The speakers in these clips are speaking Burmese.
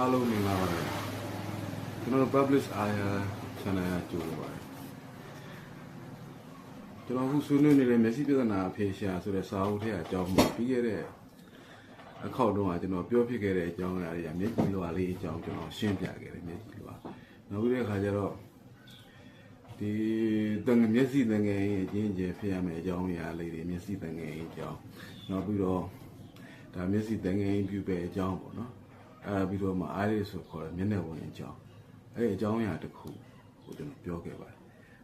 အားလုံးမင်္ဂလာပါတယ်ကျွန်တော်တို့ publish aya channel ကကြိုးပါတယ်ကျွန်တော်အခုဆွေးနွေးနေတဲ့မျက်စိပြဿနာအဖေရှာဆိုတဲ့စာအုပ်ထဲအကြောင်းမှာပြီးခဲ့တဲ့အခောက်တုန်းကကျွန်တော်ပြောဖြစ်ခဲ့တဲ့အကြောင်းအရာတွေကမျက်ကြည့်လွာလေးအကြောင်းကျွန်တော်ရှင်းပြခဲ့တယ်မျက်ကြည့်လွာနောက်ပြီးတဲ့အခါကျတော့ဒီတန်မျက်စိတန်ငယ်ရင်အချင်းချင်းဖြစ်ရမယ့်အကြောင်းအရာလေးတွေမျက်စိတန်ငယ်ရင်အကြောင်းနောက်ပြီးတော့ဒါမျက်စိတန်ငယ်ရင်ပြုပဲအကြောင်းပေါ့နော် အဲပြီးတော့မှအားလေးဆိုခေါ်တယ်မျက်နှာဝင်အကြောင်းအဲ့ဒီအကြောင်းအရာတစ်ခုကိုကျွန်တော်ပြောခဲ့ပါတယ်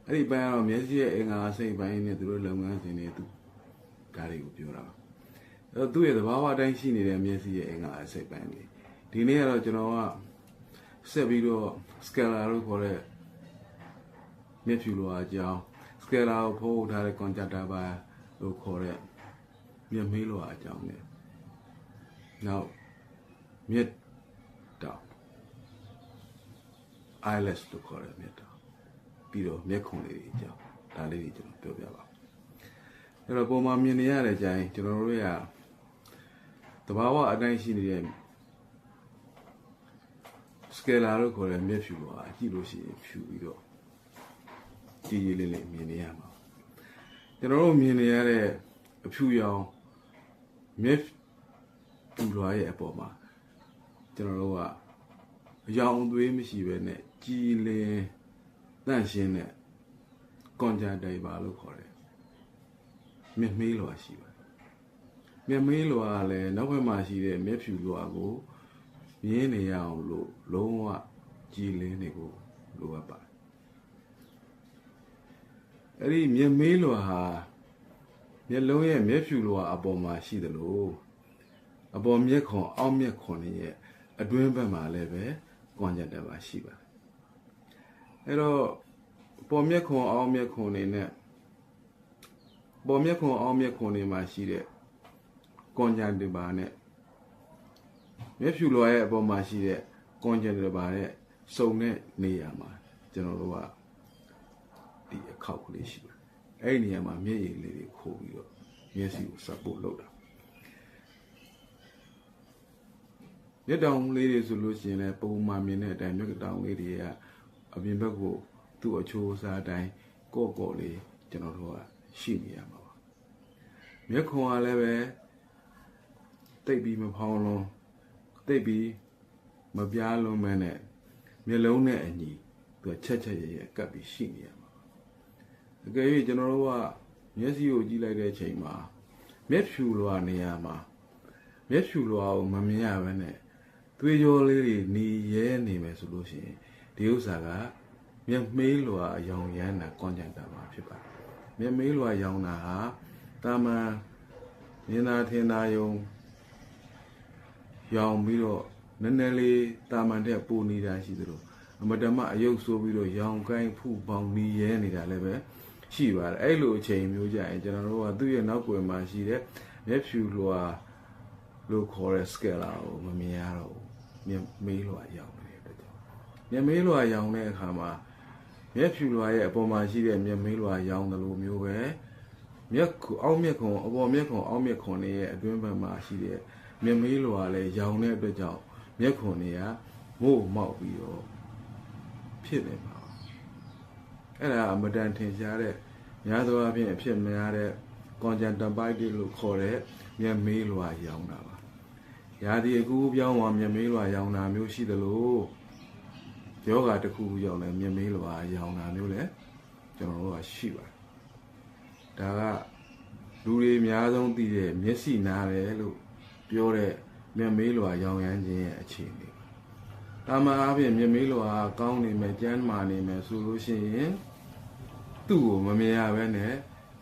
အဲ့ဒီဘက်ကတော့မျက်စိရဲ့အင်္ဂါစိတ်ပိုင်းနဲ့သူတို့လုပ်ငန်းစဉ်တွေသူဒါတွေကိုပြောတာပါအဲ့တော့သူ့ရဲ့သဘာဝအတိုင်းရှိနေတဲ့မျက်စိရဲ့အင်္ဂါစိတ်ပိုင်းတွေဒီနေ့ကတော့ကျွန်တော်ကဆက်ပြီးတော့ scalar လို့ခေါ်တဲ့မျက်ဖြူလိုအကြောင်း scalar ကိုဖိုးထားတဲ့ conjunctiva လို့ခေါ်တဲ့မျက်မေးလိုအကြောင်းနဲ့နောက်မြက် တောင် eyeless လို့ခေါ်တယ်မြက်တောင်ပြီးတော့မျက်ခုံလေးတွေအကြောင်းဒါလေးတွေကျွန်တော်ပြောပြပါအဲ့တော့ပုံမှန်မြင်နေရတဲ့အချိန်ကျွန်တော်တို့ရတဘာဝအတိုင်းရှိနေတဲ့ scalar လို့ခေါ်တဲ့မျက်ဖြူပါကြည့်လို့ရှိရင်ဖြူပြီးတော့ကြည်ကြည်လေးလေးမြင်နေရမှာကျွန်တော်တို့မြင်နေရတဲ့အဖြူရောင်မျက်ဖြူလွားရဲ့အပေါ်မှာ ကျွန်တော်တို့ကအယောင်သွေးမရှိပဲနဲ့ကြည်လင်တန့်ရှင်းတဲ့ကွန်ဂျာတိုင်ပါလို့ခေါ်တယ်မြက်မေးလွာရှိပါတယ်မြက်မေးလွာကလည်းနောက်ဘက်မှာရှိတဲ့မြက်ဖြူလွာကိုမြင်းနေရအောင်လို့လုံးဝကြည်လင်နေကိုလိုအပ်ပါတယ်အဲ့ဒီမြက်မေးလွာဟာမျက်လုံးရဲ့မျက်ဖြူလွာအပေါ်မှာရှိသလိုအပေါ်မျက်ခွန်အောက်မျက်ခွန်ရဲ့ အတွင်းဘက်မှာလည်းပဲကွန်ကြက်တယ်ပါရှိပါတယ်အဲ့တော့ပေါ်မျက်ခွန်အောက်မျက်ခွန်နေနဲ့ပေါ်မျက်ခွန်အောက်မျက်ခွန်နေမှာရှိတဲ့ကွန်ကြက်တယ်ပါနဲ့မျက်ဖြူလွှာရဲ့အပေါ်မှာရှိတဲ့ကွန်ကြက်တယ်ပါနဲ့စုံတဲ့နေရာမှာကျွန်တော်တို့ကဒီအခောက်ကလေးရှိပါတယ်အဲ့ဒီနေရာမှာမျက်ရည်လေးတွေခိုးပြီးတော့မျက်စိကိုစပ်ဖို့လုပ်တာ မျက်တောင်လေးတွေဆိုလို့ရှိရင်လည်းပုံမှန်မြင်တဲ့အတိုင်းမျက်တောင်လေးတွေကအပြင်ဘက်ကိုသူ့အချိုးအစားအတိုင်းကော့ကော့လေးကျွန်တော်တို့ကရှိနေရမှာပါမျက်ခွန်ကလည်းပဲတိတ်ပြီးမဖောင်းလုံးတိတ်ပြီးမပြားလုံးမဲနဲ့မျက်လုံးနဲ့အညီသူကချက်ချက်ရရကပ်ပြီးရှိနေရမှာပါအကယ်၍ကျွန်တော်တို့ကမျက်စိကိုကြည့်လိုက်တဲ့အချိန်မှာမျက်ဖြူလွာနေရာမှာမျက်ဖြူလွာကိုမမြင်ရဘဲနဲ့ သွေးကြောလေးတွေหนีရဲနေမယ်ဆိုလို့ရှိရင်ဒီဥစ္စာကမျက်မေးလွာအယောင်ရမ်းတာကွန်ကြံတာမှာဖြစ်ပါတယ်မျက်မေးလွာရောင်တာဟာတာမန်မြင်သာထင်သာယုံရောင်ပြီးတော့နည်းနည်းလေးတာမန်တဲ့ပူနေတာရှိသလိုအမတမအယုတ်ဆိုးပြီးတော့ရောင်ကိုင်းဖူပေါင်းနီးရဲနေတာလည်းပဲရှိပါတယ်အဲ့လိုအချိန်မျိုးကြရင်ကျွန်တော်တို့ကသူ့ရဲ့နောက်ကွယ်မှာရှိတဲ့မျက်ဖြူလွှာလို့ခေါ်တဲ့ scalar ကိုမမြင်ရတော့ဘူး မျက်မေးလွာရောင်နေတဲ့အတွက်ကြောင့်မျက်မေးလွာရောင်တဲ့အခါမှာမျက်ဖြူလွာရဲ့အပေါ်မှာရှိတဲ့မျက်မေးလွာရောင်တယ်လို့မျိုးပဲမျက်ခုအောက်မျက်ခုံအပေါ်မျက်ခုံအောက်မျက်ခုံတွေရဲ့အတွင်းဘက်မှာရှိတဲ့မျက်မေးလွာလည်းရောင်တဲ့အတွက်ကြောင့်မျက်ခုံတွေကမို့မောက်ပြီးတော့ဖြစ်နေမှာပါအဲ့ဒါအမတန်ထင်ရှားတဲ့များသောအားဖြင့်အဖြစ်များတဲ့ conjunctivitis လို့ခေါ်တဲ့မျက်မေးလွာရောင်တာပါ။ ရာသီအကူပြောင်းသွားမျက်မေးလွာရောင်တာမျိုးရှိသလိုယောဂတစ်ခုခုရောက်လဲမျက်မေးလွာရောင်တာမျိုးလည်းကျွန်တော်တို့ကရှိပါတယ်။ဒါကလူတွေအများဆုံးသိတဲ့မျက်စိနားပဲလို့ပြောတဲ့မျက်မေးလွာရောင်ရမ်းခြင်းရဲ့အခြေအနေပါ။တာမန်အားဖြင့်မျက်မေးလွာကောင်းနေမယ်ကျန်းမာနေမယ်ဆိုလို့ရှိရင်သူ့ကိုမမြင်ရဘဲနဲ့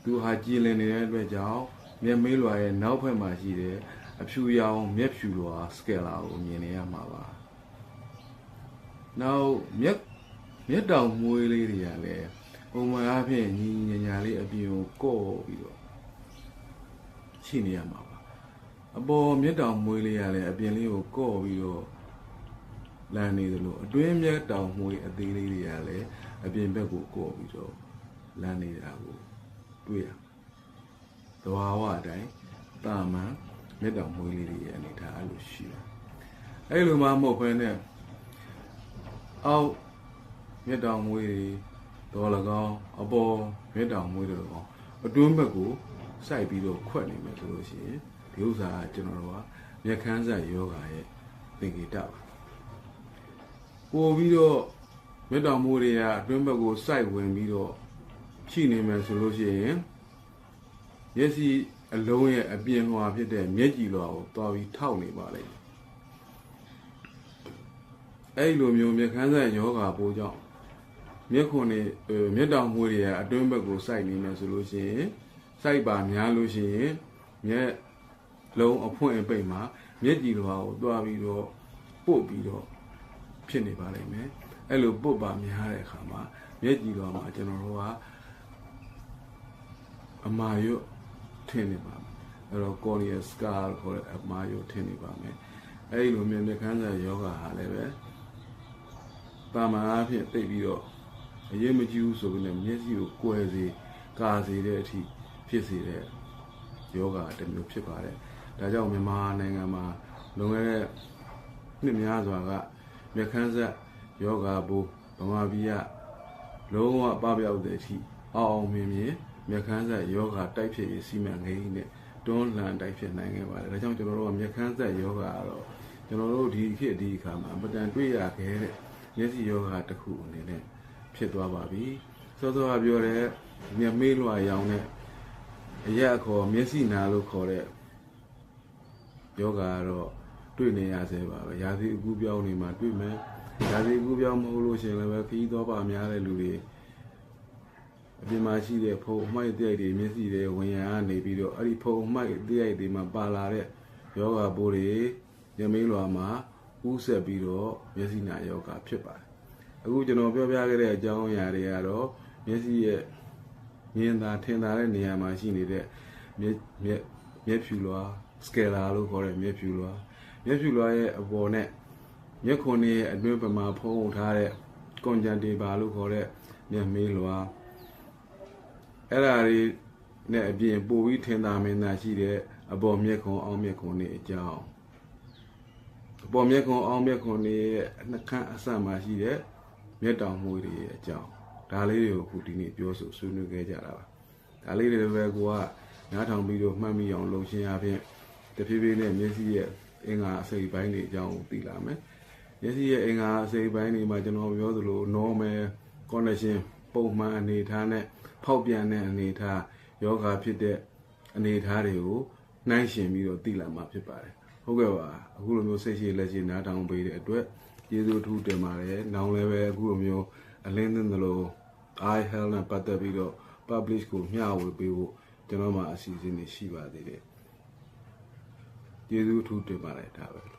သူဟာကြည်လင်နေတဲ့အတွက်ကြောင့်မျက်မေးလွာရဲ့နောက်ဘက်မှာရှိတဲ့ အဖြူရောင်မျက်ဖြူလွာစကယ်လာကိုမြင်နေရမှာပါ။နောက်မျက်မျက်တောင်မွေးလေးတွေကလည်းပုံမှန်အားဖြင့်ညီညီညာညာလေးအပြင်ကိုကော့ပြီးတော့ရှိနေရမှာပါ။အပေါ်မျက်တောင်မွေးလေးကလည်းအပြင်လေးကိုကော့ပြီးတော့လမ်းနေသလိုအတွင်းမျက်တောင်မွေးအသေးလေးတွေကလည်းအပြင်ဘက်ကိုကော့ပြီးတော့လမ်းနေတာကိုတွေ့ရသဘာဝအတိုင်းတာမန် မြတ်တော်မွေးလေးတွေရဲ့အနေထားအဲ့လိုရှိတယ်အဲ့လိုမှမဟုတ်ဘဲနဲ့အောက်မြတ်တောင်မွေးတွေတော်၎င်းအပေါ်မြတ်တောင်မွေးတွေ၎င်းအတွင်းဘက်ကိုစိုက်ပြီးတော့ခွက်နေမယ်ဆိုလို့ရှိရင်ဒီဥစ္စာကကျွန်တော်တို့ကမျက်ခမ်းဆက်ယောဂရဲ့သင်္ကေတပါပို့ပြီးတော့မြတ်တောင်မွေးတွေကအတွင်းဘက်ကိုစိုက်ဝင်ပြီးတော့ရှိနေမယ်ဆိုလို့ရှိရင်မျက်စိ အလုံးရဲ့အပြင်ဟွာဖြစ်တဲ့မျက်ကြည်လွှာကိုတွားပြီးထောက်နေပါလိမ့်မယ်အဲ့လိုမျိုးမျက်ခမ်းဆက်ယောဂပိုးကြောင့်မျက်ခွန်တွေအဲမျက်တောင်မွေးတွေကအတွင်းဘက်ကိုစိုက်နေမယ်ဆိုလို့ရှိရင်စိုက်ပါများလို့ရှိရင်မျက်လုံးအဖွင့်အပိတ်မှာမျက်ကြည်လွှာကိုတွားပြီးတော့ပုတ်ပြီးတော့ဖြစ်နေပါလိမ့်မယ်အဲ့လိုပုတ်ပါများတဲ့အခါမှာမျက်ကြည်လွှာမှာကျွန်တော်တို့ကအမာရွတ် ထင်နေပါမယ်အဲ့တော့ cornea scar ခေါ်တဲ့အမာရွတ်ထင်နေပါမယ်အဲ့ဒီလိုမျိုးမျက်ခမ်းစာယောဂဟာလည်းပဲပါမအားဖြင့်သိပ်ပြီးတော့အရေးမကြီးဘူးဆိုပြီးလည်းမျက်စိကိုကွယ်စေကာစေတဲ့အထိဖြစ်စေတဲ့ယောဂတစ်မျိုးဖြစ်ပါတယ်ဒါကြောင့်မြန်မာနိုင်ငံမှာလွန်ခဲ့တဲ့နှစ်များစွာကမျက်ခမ်းစာယောဂဘိုးဗမာပြည်ကလုံးဝပပျောက်တဲ့အထိအောင်အောင်မြင်မြင် မျက်ခမ်းဆက်ယောဂတိုက်ဖြစ်ရေးစီမံကိန်းနဲ့တွန်းလှန်တိုက်ဖြစ်နိုင်ခဲ့ပါတယ်။ဒါကြောင့်ကျွန်တော်တို့ကမျက်ခမ်းဆက်ယောဂကတော့ကျွန်တော်တို့ဒီခေတ်ဒီအခါမှာပတန်တွေ့ရခဲ့တဲ့မျက်စိယောဂတစ်ခုအနေနဲ့ဖြစ်သွားပါပြီ။စောစောကပြောတဲ့မျက်မေးလွှာရောင်တဲ့အရက်အခေါ်မျက်စိနာလို့ခေါ်တဲ့ယောဂကတော့တွေ့နေရဆဲပါပဲ။ရာသီအကူပြောင်းနေမှာတွေ့မယ်။ရာသီအကူပြောင်းမဟုတ်လို့ရှိရင်လည်းပဲခီးသောပါများတဲ့လူတွေ အပြင်မှာရှိတဲ့ဖုံအမိုက်တဲ့တွေမျက်စိတွေဝင်ရကနေပြီးတော့အဲ့ဒီဖုံအမိုက်တဲ့တွေမှာပါလာတဲ့ယောဂပိုးတွေညမင်းလွာမှာဥဆက်ပြီးတော့မျက်စိနာယောဂဖြစ်ပါတယ်အခုကျွန်တော်ပြောပြခဲ့တဲ့အကြောင်းအရာတွေကတော့မျက်စိရဲ့မြင်သာထင်သာတဲ့နေရာမှာရှိနေတဲ့မျက်မျက်မျက်ဖြူလွာစကယ်လာလို့ခေါ်တဲ့မျက်ဖြူလွာမျက်ဖြူလွာရဲ့အပေါ်နဲ့မျက်ခွန်ရဲ့အတွင်းပမာဖုံးထားတဲ့ကွန်ဂျန်တီဘာလို့ခေါ်တဲ့မျက်မေးလွာ အဲ့ဒါတွေနဲ့အပြင်ပို့ပြီးထင်သာမင်းသာရှိတဲ့အပေါ်မျက်ခုံအောင်းမျက်ခုံတွေအကြောင်းအပေါ်မျက်ခုံအောင်းမျက်ခုံတွေရဲ့နှခမ်းအဆမှာရှိတဲ့မျက်တောင်မွေးတွေရဲ့အကြောင်းဒါလေးတွေကိုအခုဒီနေ့ပြောဆိုဆွေးနွေးခဲ့ကြတာပါဒါလေးတွေလည်းပဲကိုကနားထောင်ပြီးတော့မှတ်မိအောင်လုပ်ရှင်းအပြင်တဖြည်းဖြည်းနဲ့မျက်စိရဲ့အင်္ဂါအစိပ်ပိုင်းတွေအကြောင်းကိုသိလာမယ်မျက်စိရဲ့အင်္ဂါအစိပ်ပိုင်းတွေမှာကျွန်တော်ပြောသလို normal condition ပုံမှန်အနေထားနဲ့ဖောက်ပြန်တဲ့အနေထားယောဂဖြစ်တဲ့အနေထားတွေကိုနှိုင်းယှဉ်ပြီးတော့သိလာမှာဖြစ်ပါတယ်ဟုတ်ကဲ့ပါအခုလိုမျိုးစိတ်ရှိလက်ရှိနားထောင်ပေးတဲ့အတွက်ကျေးဇူးထူးတင်ပါတယ်နောင်လည်းပဲအခုလိုမျိုးအလင်းသင်းသလို i health နဲ့ပတ်သက်ပြီးတော့ publish ကိုမျှဝေပေးဖို့ကျွန်တော်မှအစီအစဉ်တွေရှိပါသေးတယ်ကျေးဇူးထူးတင်ပါတယ်ဒါပဲ